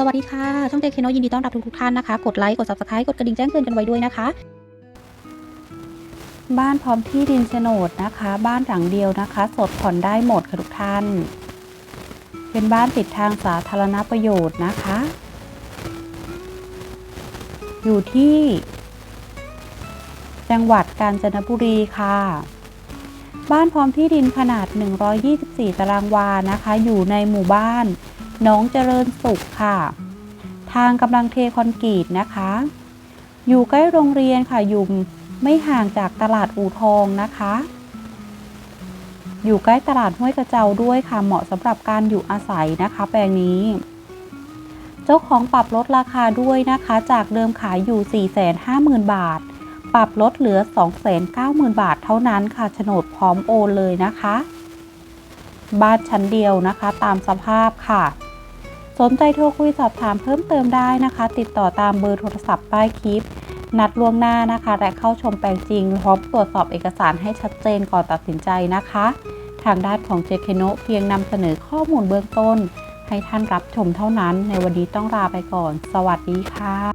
สวัสดีค่ะ ช่องเจคเคโนยินดีต้อนรับทุกๆท่านนะคะ กดไลค์ กด subscribe กดกระดิ่งแจ้งเตือนกันไว้ด้วยนะคะ บ้านพร้อมที่ดินโฉนดนะคะ บ้านหลังเดียวนะคะ สดผ่อนได้หมดค่ะทุกท่าน เป็นบ้านติดทางสาธารณประโยชน์นะคะ อยู่ที่ จังหวัดกาญจนบุรีค่ะบ้านพร้อมที่ดินขนาด 124 ตารางวานะคะ อยู่ในหมู่บ้าน หนองเจริญสุขค่ะ ทางกำลังเทคอนกรีตนะคะ อยู่ใกล้โรงเรียนค่ะอยู่ไม่ห่างจากตลาดอู่ทองนะคะ อยู่ใกล้ตลาดห้วยกระเจ้าด้วยค่ะ เหมาะสำหรับการอยู่อาศัยนะคะแปลงนี้ เจ้าของปรับลดราคาด้วยนะคะ จากเดิมขายอยู่ 450,000 บาท ปรับลดเหลือ 290,000 บาทเท่านั้นค่ะโฉนดพร้อมโอนเลยนะคะ บ้านชั้นเดียวนะคะ ตามสภาพค่ะ สนใจโทรคุยสอบถามเพิ่มเติมได้นะคะ ติดต่อตามเบอร์โทรศัพท์ใต้คลิป นัดล่วงหน้านะคะ และเข้าชมแปลงจริง พร้อมตรวจสอบเอกสารให้ชัดเจนก่อนตัดสินใจนะคะ ทางด้านของเจเคโนเพียงนำเสนอข้อมูลเบื้องต้น ให้ท่านรับชมเท่านั้น ในวันนี้ต้องลาไปก่อน สวัสดีค่ะ